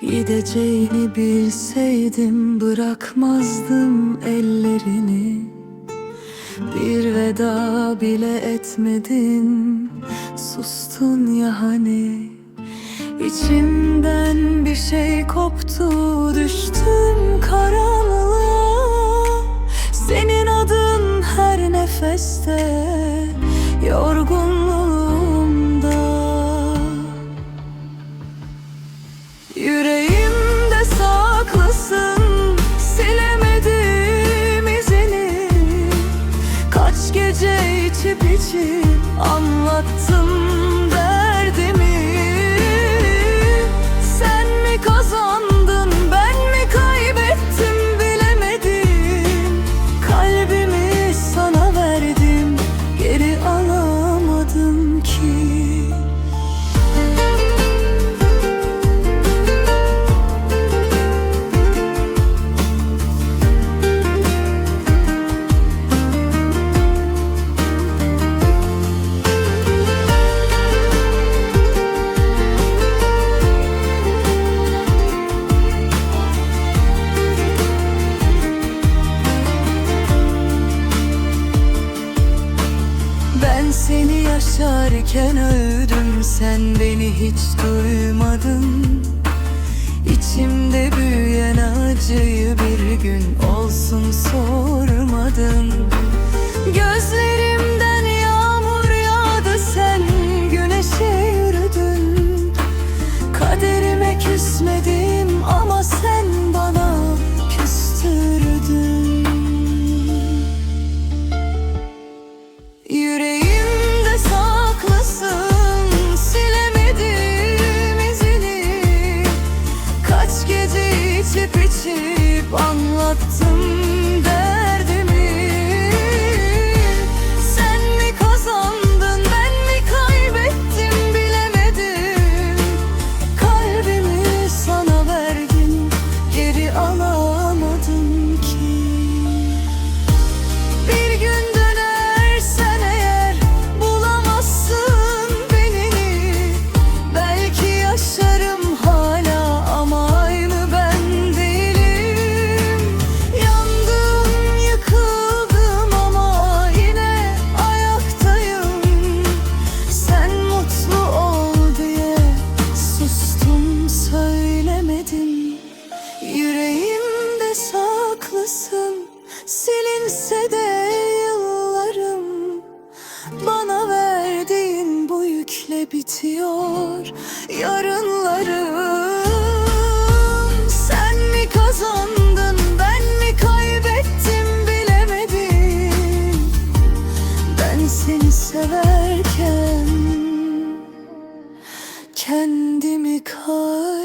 geleceğini bilseydim bırakmazdım ellerini. Bir veda bile etmedin sustun ya hani. İçimden bir şey koptu düştüm karanlığa Senin adın her nefeste yorgunluğumda Seni yaşarken öldüm Sen beni hiç duymadın. İçimde büyüyen acıyı bir gün olsun sormadın Gözlerimden içip içip anlattım bitiyor Yarınlarım Sen mi kazandın ben mi kaybettim bilemedim. Ben seni severken Kendimi kaybettim